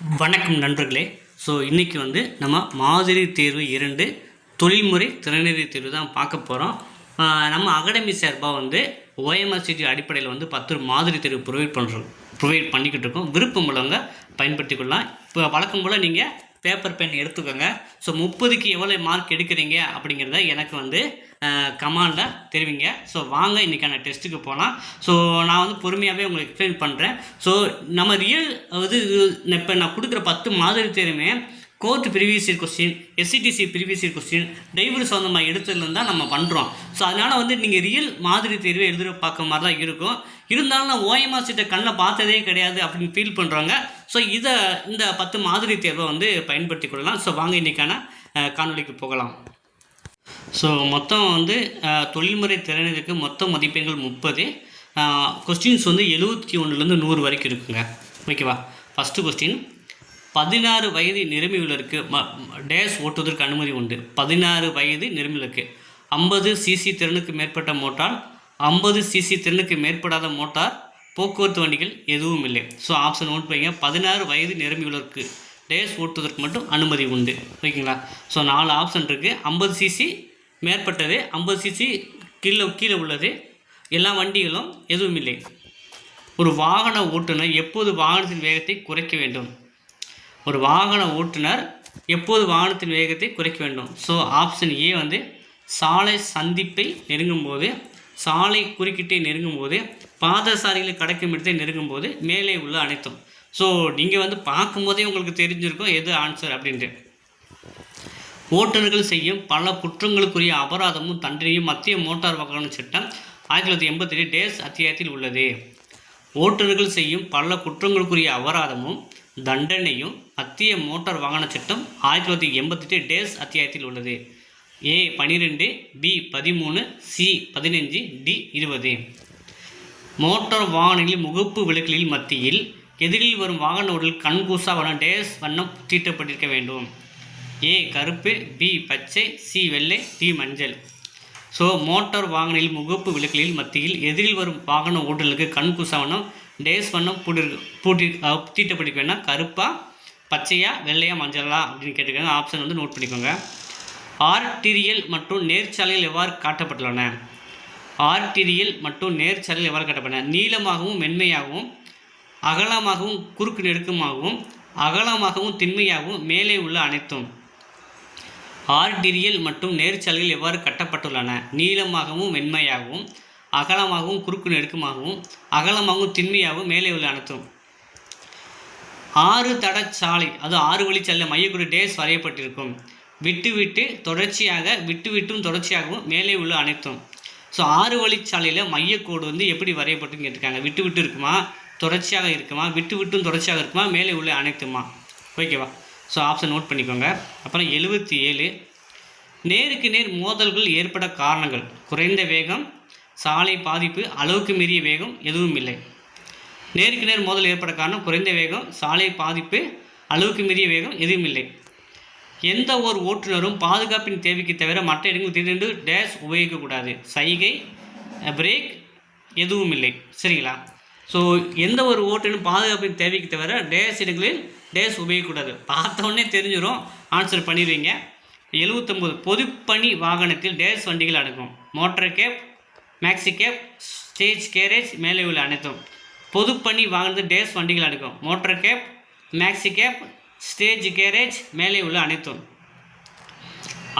வணக்கம் நண்பர்களே. ஸோ இன்றைக்கி வந்து நம்ம மாதிரி தேர்வு இரண்டு தொழில்முறை திறநிலை தேர்வு தான் பார்க்க போகிறோம் நம்ம அகாடமி சார்பாக வந்து ஓஎம்ஆர்சிடி அடிப்படையில் வந்து பத்து மாதிரி தேர்வு ப்ரொவைட் பண்ணுறோம் ப்ரொவைட் பண்ணிக்கிட்டு இருக்கோம். விருப்பம் உள்ளவங்க பயன்படுத்தி கொள்ளலாம். இப்போ வழக்கம் போல் நீங்கள் பேப்பர் பென் எடுத்துக்கோங்க. ஸோ முப்பதுக்கு எவ்வளோ மார்க் எடுக்கிறீங்க அப்படிங்கிறத எனக்கு வந்து கமாண்டில் தெரிவிங்க. ஸோ வாங்க இன்றைக்கான டெஸ்ட்டுக்கு போகலாம் ஸோ நான் வந்து பொறுமையாகவே உங்களுக்கு எக்ஸ்பிளைன் பண்ணுறேன் ஸோ நம்ம ரியல் அது இப்போ நான் கொடுக்குற பத்து மாதிரி தேர்வுமே கோர்ட் previous year question SCTC previous year question driver சொந்தமாக எடுத்ததுலேருந்து தான் நம்ம பண்ணுறோம் ஸோ அதனால் வந்து நீங்கள் ரியல் மாதிரி தேர்வை எழுதுகிற பார்க்க மாதிரி தான் இருக்கும். இருந்தாலும் நான் ஓஎம்ஆர் சீட்டை கண்ணில் பார்த்ததே கிடையாது அப்படின்னு ஃபீல் பண்ணுறாங்க ஸோ இதை இந்த பத்து மாதிரி தேர்வை வந்து பயன்படுத்தி கொள்ளலாம். ஸோ வாங்க இன்றைக்கான காணொலிக்கு காணொளிக்கு போகலாம். ஸோ மொத்தம் வந்து தொழில்முறை திறனிற்கு மொத்த மதிப்பெண்கள் முப்பது. கொஸ்டின்ஸ் வந்து எழுபத்தி ஒன்றுலேருந்து நூறு வரைக்கும் இருக்குங்க. ஓகேவா ஃபஸ்ட்டு கொஸ்டின் பதினாறு வயது நிரம்பியுள்ளருக்கு ம டேஸ் ஓட்டுவதற்கு அனுமதி உண்டு. பதினாறு வயது நிரம்பியுள்ளருக்கு ஐம்பது சிசி திறனுக்கு மேற்பட்ட மோட்டார் ஐம்பது சிசி திறனுக்கு மேற்படாத மோட்டார் போக்குவரத்து வண்டிகள் எதுவும் இல்லை. ஸோ ஆப்ஷன் நோட் வைங்க பதினாறு வயது நிரம்பியுள்ளருக்கு டேஸ் ஓட்டுவதற்கு மட்டும் அனுமதி உண்டு. ஓகேங்களா? ஸோ நாலு ஆப்ஷன் இருக்குது ஐம்பது சிசி மேற்பட்டது ஐம்பது சிசி கீழே கீழே உள்ளது. எல்லா வண்டிகளும் எதுவும் இல்லை. ஒரு வாகன ஓட்டுநர் எப்போது வாகனத்தின் வேகத்தை குறைக்க வேண்டும்? ஒரு வாகன ஓட்டுநர் எப்போது வாகனத்தின் வேகத்தை குறைக்க வேண்டும்? ஸோ ஆப்ஷன் ஏ வந்து சாலை சந்திப்பை நெருங்கும்போது சாலை குறுக்கிட்டை நெருங்கும்போது பாதசாரிகளை கடக்கும் இடத்தை நெருங்கும்போது மேலே உள்ள அனைத்தும். ஸோ நீங்கள் வந்து பார்க்கும்போதே உங்களுக்கு தெரிஞ்சிருக்கும் எது ஆன்சர் அப்படின்ட்டு. ஓட்டுநர்கள் செய்யும் பல குற்றங்களுக்குரிய அபராதமும் தண்டனையும் மத்திய மோட்டார் வாகன சட்டம் ஆயிரத்தி தொள்ளாயிரத்தி எண்பத்தி டேஸ் அத்தியாயத்தில் உள்ளது. ஓட்டுநர்கள் செய்யும் பல குற்றங்களுக்குரிய அபராதமும் தண்டனையும் மத்திய மோட்டார் வாகன சட்டம் ஆயிரத்தி தொள்ளாயிரத்தி எண்பத்தெட்டு டேஸ் அத்தியாயத்தில் உள்ளது. ஏ பனிரெண்டு பி பதிமூணு சி பதினஞ்சு டி இருபது. மோட்டார் வாகனங்களில் முகப்பு விளக்குகளில் மத்தியில் எதிரில் வரும் வாகன ஓட்டல் கண்கூசா வண்ணம் டேஸ் வண்ணம் தீட்டப்பட்டிருக்க வேண்டும். ஏ கருப்பு பி பச்சை சி வெள்ளை டி மஞ்சள். ஸோ மோட்டார் வாகனில் முகப்பு விளக்குகளில் மத்தியில் எதிரில் வரும் வாகன ஓட்டலுக்கு கண்கூசா வண்ணம் டேஸ் வண்ணம் பூட்டி பூட்டி தீட்டப்பட்டிருக்க வேண்டாம். கருப்பாக பச்சையா வெள்ளையா மஞ்சளா அப்படின்னு கேட்டிருக்காங்க ஆப்ஷன் வந்து நோட் பண்ணிக்கோங்க. ஆர்டிரியல் மற்றும் நேர்ச்சாலைகள் எவ்வாறு காட்டப்பட்டுள்ளன? ஆர்டிரியல் மற்றும் நேர்ச்சாலைகள் எவ்வாறு காட்டப்பட்டன நீளமாகவும் மென்மையாகவும் அகலமாகவும் குறுக்கு நெருக்கமாகவும் அகலமாகவும் திண்மையாகவும் மேலே உள்ள அனைத்தும் ஆர்டிரியல் மற்றும் நேர்ச்சாலைகள் எவ்வாறு கட்டப்பட்டுள்ளன? நீளமாகவும் மென்மையாகவும் அகலமாகவும் குறுக்கு நெருக்கமாகவும் அகலமாகவும் திண்மையாகவும் மேலே உள்ள அனைத்தும். ஆறு தட சாலை அது ஆறு வழிச்சாலை மையக்குடி டேஸ் வரையப்பட்டிருக்கும். விட்டு விட்டு தொடர்ச்சியாக விட்டு விட்டும் தொடர்ச்சியாகவும் மேலே உள்ள அனைத்தும். ஸோ ஆறு வழிச்சாலையில் மையக்கோடு வந்து எப்படி வரையப்பட்டுன்னு கேட்டிருக்காங்க. விட்டு விட்டு இருக்குமா? தொடர்ச்சியாக இருக்குமா? விட்டு விட்டும் தொடர்ச்சியாக இருக்குமா? மேலே உள்ள அனைத்துமா? ஓகேவா? ஸோ ஆப்ஷன் நோட் பண்ணிக்கோங்க. அப்புறம் எழுபத்தி ஏழு நேருக்கு நேர் மோதல்கள் ஏற்பட காரணங்கள். குறைந்த வேகம் சாலை பாதிப்பு அளவுக்கு மீறிய வேகம் எதுவும் இல்லை நேருக்கு நேர் மோதல் ஏற்பட காரணம் குறைந்த வேகம் சாலை பாதிப்பு அளவுக்கு மீறிய வேகம் எதுவும் இல்லை. எந்த ஒரு ஓட்டுநரும் பாதுகாப்பின் தேவைக்கு தவிர மற்ற இடங்கள் திடீர்னு டேஷ் உபயோகிக்கக்கூடாது சைகை பிரேக் எதுவும் இல்லை. சரிங்களா? ஸோ எந்த ஒரு ஓட்டுநரும் பாதுகாப்பின் தேவைக்கு தவிர டேஷ் இடங்களில் டேஷ் உபயோகிக்கக்கூடாது பார்த்தோன்னே தெரிஞ்சிடும் ஆன்சர் பண்ணிடுவீங்க. எழுபத்தொம்போது பொதுப்பணி வாகனத்தில் டேஷ் வண்டிகள் அடங்கும். Motor cab maxi cab stage carriage மேலே உள்ள அனைத்தும். பொதுப்பணி வாங்கினது டேஸ் வண்டிகள் அடங்கும் motor cab maxi cab stage carriage மேலே உள்ள அனைத்தும்.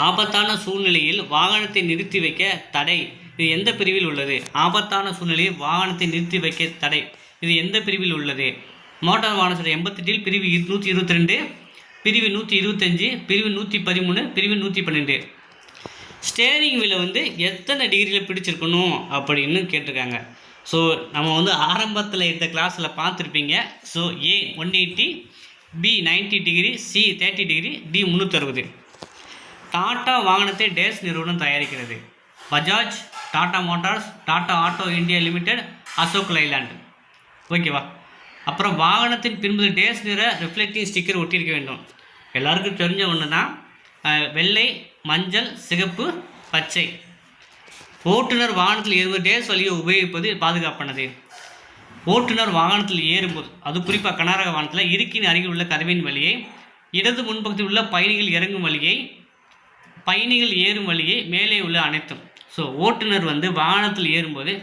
ஆபத்தான சூழ்நிலையில் வாகனத்தை நிறுத்தி வைக்க தடை. இது எந்த பிரிவில் உள்ளது? ஆபத்தான சூழ்நிலையில் வாகனத்தை நிறுத்தி வைக்க தடை. இது எந்த பிரிவில் உள்ளது? மோட்டார் வாகன சட்டம் எண்பத்தெட்டில் பிரிவு நூற்றி இருபத்தி ரெண்டு பிரிவு நூற்றி இருபத்தஞ்சி பிரிவு நூற்றி பதிமூணு பிரிவு நூற்றி பன்னெண்டு. ஸ்டேரிங் வீலை வந்து எத்தனை டிகிரியில் பிடிச்சிருக்கணும் அப்படின்னு கேட்டிருக்காங்க. ஸோ நம்ம வந்து ஆரம்பத்தில் இந்த கிளாஸில் பார்த்துருப்பீங்க. So A one eighty B 90 degree C thirty degree D முந்நூற்றறுபது Tata வாகனத்தை டேஸ் நிறுவனம் தயாரிக்கிறது. Bajaj Tata Motors Tata auto India limited Ashok Leyland. ஓகேவா அப்புறம் வாகனத்தின் பின்பு டேஸ் நிற ரிஃப்ளெக்டிங் ஸ்டிக்கர் ஒட்டியிருக்க வேண்டும். எல்லாருக்கும் தெரிஞ்ச ஒன்று தான் வெள்ளை மஞ்சள் சிகப்பு பச்சை. ஓட்டுநர் வாகனத்தில் ஏறுவது டேஸ் வழியை உபயோகிப்பது பாதுகாப்பானது. ஓட்டுநர் வாகனத்தில் ஏறும்போது அது குறிப்பாக கனரக வாகனத்தில் இருக்கின் அருகில் உள்ள கதவின் வழியை இடது முன்பக்கத்தில் உள்ள பயணிகள் இறங்கும் வழியை பயணிகள் ஏறும் வழியை மேலே உள்ள அனைத்தும். ஸோ ஓட்டுநர் வந்து வாகனத்தில் ஏறும்போது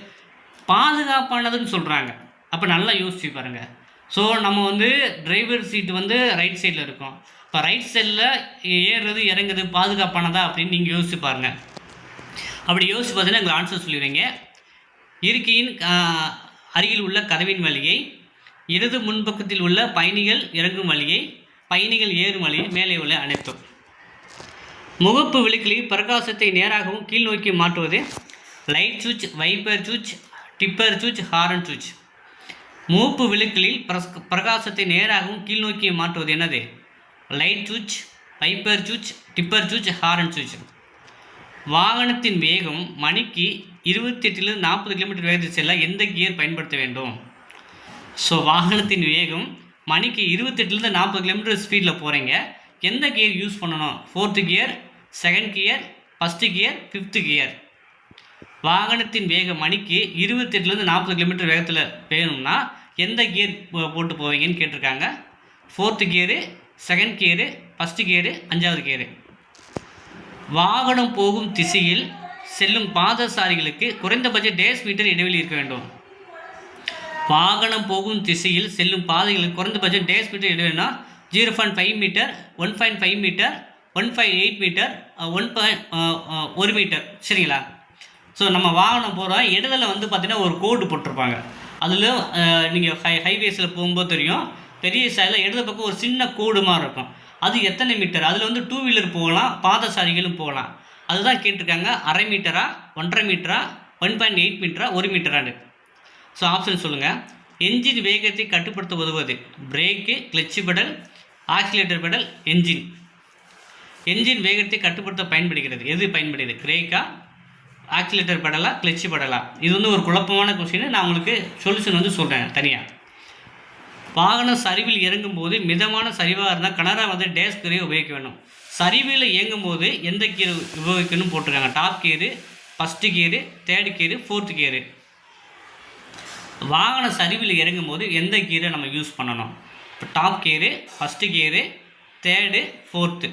பாதுகாப்பானதுன்னு சொல்கிறாங்க அப்போ நல்லா யோசிச்சு பாருங்கள் ஸோ நம்ம வந்து டிரைவர் சீட் வந்து ரைட் சைடில் இருக்கும். இப்போ ரைட் சைடில் ஏறுறது இறங்குறது பாதுகாப்பானதா அப்படின்னு நீங்கள் யோசிச்சு பாருங்கள் அப்படி யோசிச்சு பார்த்தீங்கன்னா எங்களுக்கு ஆன்சர் சொல்லிடுவீங்க இருக்கையின் அருகில் உள்ள கதவின் வழியை இடது முன்பக்கத்தில் உள்ள பயணிகள் இறங்கும் வழியை பயணிகள் ஏறும் வழியை மேலே உள்ள அனைத்தும். முகப்பு விளக்கில் பிரகாசத்தை நேராகவும் கீழ் நோக்கி மாற்றுவது லைட் சுவிட்ச் வைப்பர் சுவிட்ச் டிப்பர் சுவிட்ச் ஹாரன் சுவிட்ச் முகப்பு விளக்கில் பிரஸ்- பிரகாசத்தை நேராகவும் கீழ் நோக்கி மாற்றுவது என்னது? லைட் சுவிட்ச் வைப்பர் சுவிட்ச் டிப்பர் சுவிட்ச் ஹாரன் சுவிட்ச் வாகனத்தின் வேகம் மணிக்கு இருபத்தெட்டிலிருந்து நாற்பது கிலோமீட்டர் வேகத்தில் செல்ல எந்த கியர் பயன்படுத்த வேண்டும்? ஸோ வாகனத்தின் வேகம் மணிக்கு இருபத்தெட்டுலேருந்து நாற்பது கிலோமீட்டர் ஸ்பீடில் போகிறீங்க எந்த கியர் யூஸ் பண்ணணும்? Fourth gear second gear first gear fifth gear. வாகனத்தின் வேகம் மணிக்கு இருபத்தெட்டுலேருந்து நாற்பது கிலோமீட்டர் வேகத்தில் வேணும்னா எந்த கியர் போ- போட்டு போவீங்கன்னு கேட்டிருக்காங்க. Fourth gear second gear first gear அஞ்சாவது கியரு. வாகனம் போகும் திசையில் செல்லும் பாதசாரிகளுக்கு குறைந்தபட்ச டேஸ் மீட்டர் இடைவெளி இருக்க வேண்டும். வாகனம் போகும் திசையில் செல்லும் பாதைகளுக்கு குறைந்தபட்சம் டேஸ் metre இடைவெளினா zero point five metre one point five metre one point eight metre one point ஒரு மீட்டர். சரிங்களா? ஸோ நம்ம வாகனம் போகிறோம் இடத்துல வந்து பார்த்திங்கன்னா ஒரு கோடு போட்டிருப்பாங்க. அதில் நீங்கள் ஹை ஹைவேஸில் போகும்போது தெரியும். பெரிய சாயில் இடது பக்கம் ஒரு சின்ன கோடு மாதிரி இருக்கும். அது எத்தனை மீட்டர்? அதில் வந்து டூ வீலர் போகலாம் பாதசாரிகளும் போகலாம். அதுதான் கேட்டிருக்காங்க அரை மீட்டரா ஒன்றரை மீட்டரா ஒன் பாயிண்ட் எயிட் மீட்டரா ஒரு மீட்டரான்னு. ஸோ ஆப்ஷன் சொல்லுங்கள் என்ஜின் வேகத்தை கட்டுப்படுத்த உதவுவது. Brake clutch pedal accelerator pedal engine engine வேகத்தை கட்டுப்படுத்த பயன்படுகிறது. எது பயன்படுகிறது? பிரேக்கா ஆக்சிலேட்டர் பெடலா கிளச்சு பெடலா இது வந்து ஒரு குழப்பமான கொஸ்டின் நான் உங்களுக்கு சொல்யூஷன் வந்து சொல்கிறேன் தனியாக வாகனம் சரிவில் இறங்கும் போது மிதமான சரிவாக இருந்தால் கனரா வந்து டேஸ் கீரை உபயோகிக்க வேண்டும். சரிவில் இயங்கும்போது எந்த கீரை உபயோகிக்கணும்னு போட்டிருக்காங்க? Top gear first gear third gear fourth gear. வாகன சரிவில் இறங்கும்போது எந்த கீரை நம்ம யூஸ் பண்ணணும்? இப்போ top gear first gear third fourth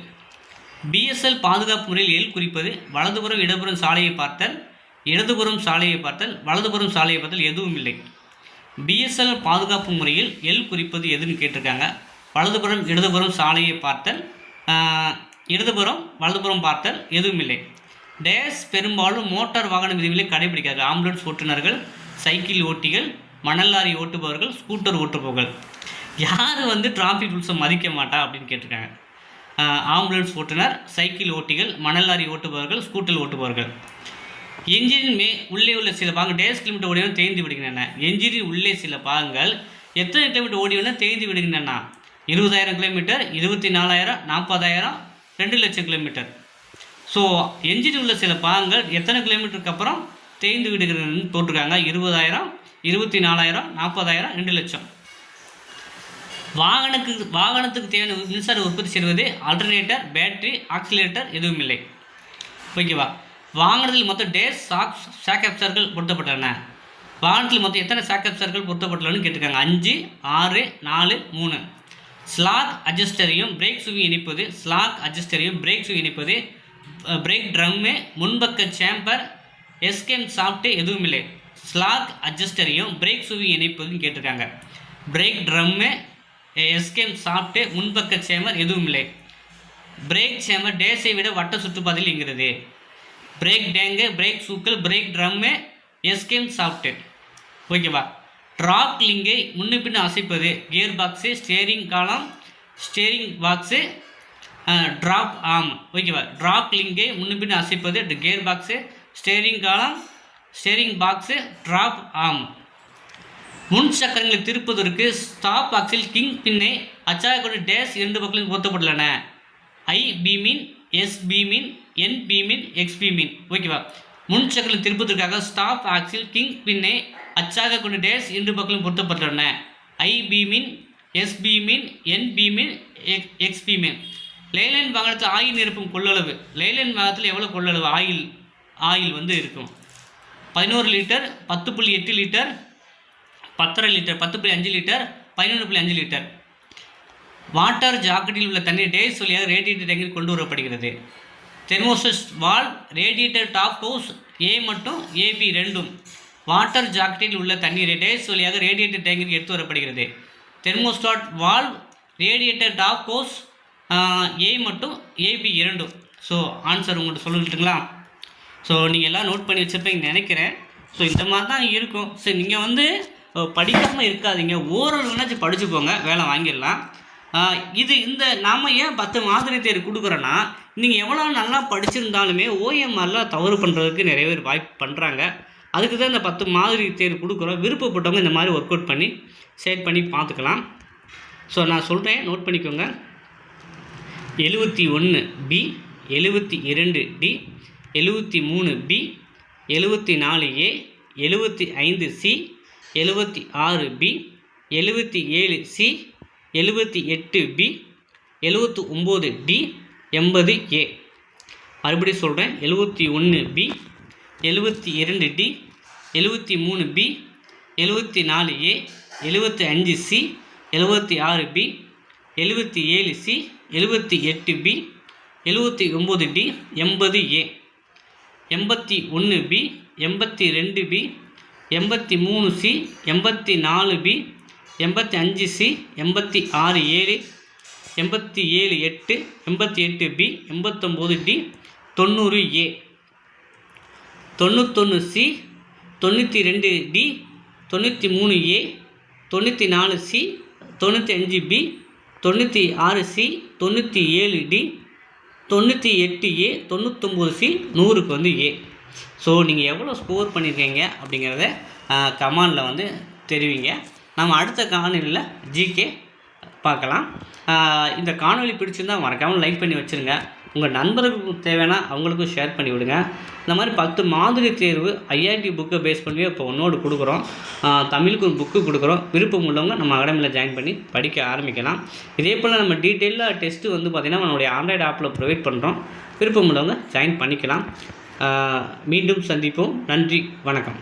BSL பாதுகாப்பு முறையில் எல் குறிப்பது வலதுபுறம் இடதுபுறம் சாலையை பார்த்தல் இடதுபுறம் சாலையை பார்த்தல் வலதுபுறம் சாலையை பார்த்தல் எதுவும் இல்லை. பிஎஸ்எல் பாதுகாப்பு முறையில் எல் குறிப்பது எதுன்னு கேட்டிருக்காங்க. வலதுபுறம் இடதுபுறம் சாலையை பார்த்தல் இடதுபுறம் வலதுபுறம் பார்த்தல் எதுவும் இல்லை. டேஸ் பெரும்பாலும் மோட்டார் வாகன விதிகளை கடைபிடிக்காது. ஆம்புலன்ஸ் ஓட்டுநர்கள் சைக்கிள் ஓட்டிகள் மணல் லாரி ஓட்டுபவர்கள் ஸ்கூட்டர் ஓட்டுபவர்கள். யார் வந்து டிராஃபிக் ரூல்ஸை மதிக்க மாட்டா அப்படின்னு கேட்டிருக்காங்க. ஆம்புலன்ஸ் ஓட்டுநர் சைக்கிள் ஓட்டிகள் மணல் லாரி ஓட்டுபவர்கள் ஸ்கூட்டர் ஓட்டுபவர்கள். என்ஜினின் மே உள்ளே உள்ள சில பாகங்கள் டேஸ் கிலோமீட்டர் ஓடிவன தேய்ந்து விடுகின்றன. என்ஜினின் உள்ளே சில பாகங்கள் எத்தனை கிலோமீட்டர் ஓடிவன தேய்ந்து விடுகின்றன? இருபதாயிரம் கிலோமீட்டர் இருபத்தி நாலாயிரம் நாற்பதாயிரம் ரெண்டு லட்சம் கிலோமீட்டர் ஸோ என்ஜின் உள்ள சில பாகங்கள் எத்தனை கிலோமீட்டருக்கு அப்புறம் தேய்ந்து விடுகிறதுன்னு போட்டிருக்காங்க. இருபதாயிரம் இருபத்தி நாலாயிரம் நாற்பதாயிரம் ரெண்டு லட்சம். வாகனத்துக்கு வாகனத்துக்கு தேவையான மின்சார உற்பத்தி செய்வது ஆல்டர்னேட்டர் பேட்டரி ஆக்சிலேட்டர் எதுவும் இல்லை ஓகேவா வாகனத்தில் மொத்தம் டேஸ் சாக் சாக்கப்சர்கள் பொருத்தப்பட்டன வாகனத்தில் மொத்தம் எத்தனை சாக்கப்சர்கள் பொருத்தப்பட்டுள்ளனு கேட்டிருக்காங்க. அஞ்சு ஆறு நாலு மூணு. ஸ்லாக் அட்ஜஸ்டரையும் பிரேக் சுவி இணைப்பது ஸ்லாக் அட்ஜஸ்டரையும் பிரேக் சுவி இணைப்பது பிரேக் ட்ரம்மு முன்பக்க சேம்பர் எஸ்கேம் சாஃப்ட்டு எதுவும் இல்லை ஸ்லாக் அட்ஜஸ்டரையும் பிரேக் சுவி இணைப்பதுன்னு கேட்டிருக்காங்க. Brake drum S cam shaft முன்பக்க சேம்பர் எதுவும் இல்லை பிரேக் சேம்பர் டேஸை விட வட்ட சுற்றுப்பாதையில் இங்கிறது brake tank brake சூக்கல் brake drum S cam shaft ஓகேவா ட்ராக் லிங்கை முன்ன பின்ன அசைப்பது. Gear box steering column steering box drop arm ஓகேவா ட்ராக் லிங்கை முன்ன பின்ன அசைப்பது. Gear box steering column steering box drop arm முன் சக்கரங்களை திருப்பதற்கு ஸ்டாப் பாக்ஸில் கிங் பின்னை அச்சாக கொண்டு டேஷ் இரண்டு பக்கங்களும் பொருத்தப்பட்டுள்ளன ஐ பீமின் எஸ் பீமின் என் பீமின் எக்ஸ் பீமின் ஓகேவா? முன் சக்கரம் திருப்பதற்காக ஸ்டாப் ஆக்சில் கிங் பின்னை அச்சாக கொண்டு டேஸ் இரு பக்கங்களும் பொருத்தப்பட்டுள்ளன. ஐ பீமின் எஸ் பீமின் என் பீமின் எக் எக்ஸ் பீமின் லேலைன் வாகனத்தில் ஆயில் நிரப்பும் கொள்ளளவு. லைலைன் வாகனத்தில் எவ்வளோ கொள்ளளவு ஆயில் ஆயில் வந்து இருக்கும்? பதினோரு லிட்டர் பத்து புள்ளி எட்டு லிட்டர் பத்தரை லிட்டர் பத்து புள்ளி அஞ்சு லிட்டர் பதினொன்று புள்ளி அஞ்சு லிட்டர். வாட்டர் ஜாக்கெட்டில் உள்ள தண்ணீர் டேஸ் வழியாக ரேடியேட்டர் டேங்கில் கொண்டு வரப்படுகிறது. Thermostat valve radiator top hose A மற்றும் ஏபி ரெண்டும் வாட்டர் ஜாக்கெட்டில் உள்ள தண்ணீரை டேஸ் வழியாக ரேடியேட்டர் டேங்கில் எடுத்து வரப்படுகிறது. Thermostat valve radiator top hose A மற்றும் ஏபி இரண்டும். ஸோ ஆன்சர் உங்கள்கிட்ட சொல்லிட்டுங்களா? ஸோ நீங்கள் எல்லாம் நோட் பண்ணி வச்சுருப்பீங்க நினைக்கிறேன். ஸோ இந்த மாதிரி தான் இருக்கும். சரி நீங்கள் வந்து படிக்காமல் இருக்காதீங்க. ஓரளவுனாச்சும் படிச்சு போங்க வேலை வாங்கிடலாம். இது இந்த நாம் ஏன் பத்து மாதிரி தேர்வு கொடுக்குறோன்னா நீங்கள் எவ்வளோ நல்லா படிச்சிருந்தாலுமே ஓஎம்ஆரில் தவறு பண்ணுறதுக்கு நிறைய பேர் வாய்ப்பு பண்ணுறாங்க அதுக்கு தான் இந்த பத்து மாதிரி தேர்வு கொடுக்குறோம். விருப்பப்பட்டவங்க இந்த மாதிரி ஒர்க் அவுட் பண்ணி செட் பண்ணி பார்த்துக்கலாம். ஸோ நான் சொல்கிறேன் நோட் பண்ணிக்கோங்க. எழுபத்தி ஒன்று பி எழுபத்தி இரண்டு டி எழுபத்தி மூணு பி எழுபத்தி நாலு ஏ எழுபத்தி ஐந்து சி எழுபத்தி ஆறு பி எழுபத்தி ஏழு சி எழுபத்தி எட்டு பி எழுபத்தி ஒம்பது டி எண்பது ஏ. மறுபடியும் சொல்கிறேன் எழுபத்தி ஒன்று பி எழுபத்தி இரண்டு டி எழுபத்தி மூணு பி எழுபத்தி நாலு ஏ எழுபத்தி அஞ்சு சி எழுபத்தி ஆறு பி எழுபத்தி ஏழு சி எழுபத்தி எட்டு பி எழுபத்தி ஒம்பது டி எண்பது ஏ. எண்பத்தி ஒன்று பி எண்பத்தி ரெண்டு பி எண்பத்தி மூணு சி எண்பத்தி நாலு பி எண்பத்தி அஞ்சு சி எண்பத்தி ஆறு ஏழு எண்பத்தி ஏழு எட்டு எண்பத்தி எட்டு பி எண்பத்தொம்போது டி தொண்ணூறு ஏ. தொண்ணூத்தொன்று சி தொண்ணூற்றி ரெண்டு டி தொண்ணூற்றி மூணு ஏ தொண்ணூற்றி நாலு சி தொண்ணூற்றி அஞ்சு பி தொண்ணூற்றி ஆறு சி தொண்ணூற்றி ஏழு டி தொண்ணூற்றி எட்டு ஏ தொண்ணூத்தொம்பது சி நூறுக்கு வந்து ஏ. ஸோ நீங்கள் எவ்வளோ ஸ்கோர் பண்ணியிருக்கீங்க அப்படிங்கிறத கமாண்டில் வந்து தெரிவிங்க. நம்ம அடுத்த காணொலியில் ஜிகே பார்க்கலாம். இந்த காணொளி பிடிச்சிருந்தா மறக்காமல் லைக் பண்ணி வச்சுருங்க. உங்கள் நண்பர்களுக்கு தேவைன்னா அவங்களுக்கும் ஷேர் பண்ணி விடுங்க. இந்த மாதிரி பத்து மாதிரி தேர்வு ஐஐடி புக்கை பேஸ் பண்ணி இப்போ ஒன்றோடு கொடுக்குறோம். தமிழுக்கு ஒரு புக்கு கொடுக்குறோம். விருப்பம் உள்ளவங்க நம்ம அகாடமியில் ஜாயின் பண்ணி படிக்க ஆரம்பிக்கலாம். இதே போல் நம்ம டீட்டெயிலாக டெஸ்ட்டு வந்து பார்த்திங்கன்னா நம்மளுடைய ஆண்ட்ராய்டு ஆப்பில் ப்ரொவைட் பண்ணுறோம் விருப்பம் உள்ளவங்க ஜாயின் பண்ணிக்கலாம். மீண்டும் சந்திப்போம். நன்றி. வணக்கம்.